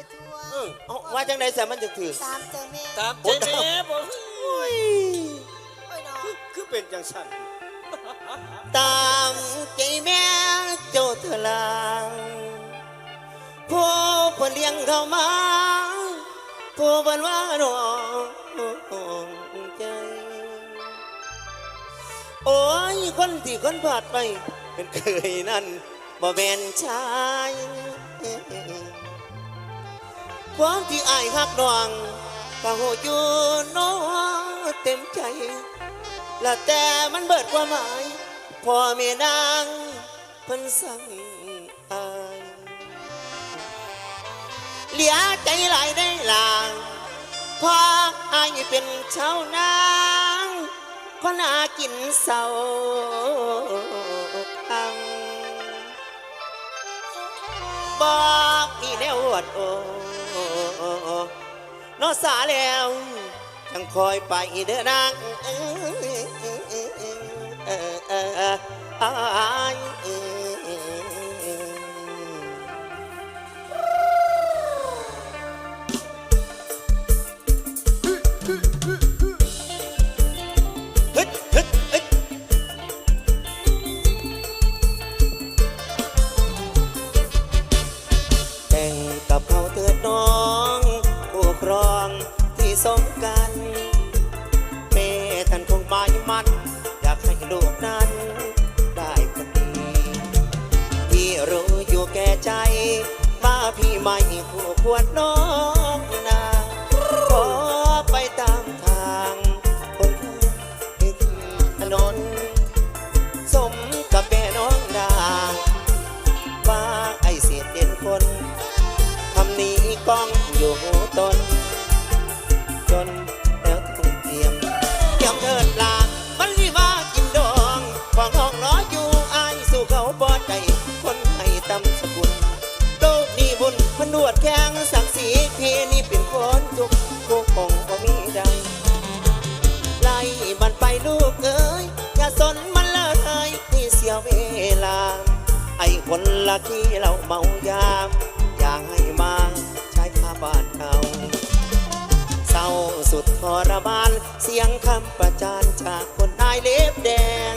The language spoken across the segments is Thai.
อสวบไปทั่วเออเอาว่าจังไดเสียมันจะถือตามใจแม่ตามใจแม่บ่โอ้ยโอ้ยเนาะคือคือเป็นจังซั่นตามใจแม่เจ้าเถลางผู้เพิ่นเลี้ยงเขามาผู้เพิ่นว่าน้องใจโอ้ยคนที่คนผ่านไปเป็นเคยนั่นบ่แม่นชาย ความที่อายหักนองก็หูอยู่น้อเต็มใจ และแต่มันเบิดความหมายพ่อแม่นางเพิ่นสั่งอายเหลียใจหลายได้หลางพออายเป็นชาวนางคนหากินเศร้าทางบอกมีแนวอดโอ นอสาแล้วจังคอยไปเด้อนางอายเอ้ยฮึ มายมัน อยากให้ลูกนั้น ได้คนดี พี่รู้อยู่แก่ใจว่าพี่ไม่คู่ควรน้อง นวดแข้งศักดิ์ศรีพี่นี่เป็นคนจุกกูคงบ่มีใดไล่มันไปลูกเอ้ยอย่าสนมันเลยที่เสียเวลา ไอ้คนละที่เราเมายามอยากให้มาใช้ผ้าบานเขาเศร้าสุดทรมานเสียงคำประจานจากคนนายเล็บแดง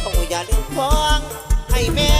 ท้องอย่าลืมฟ้องให้แม่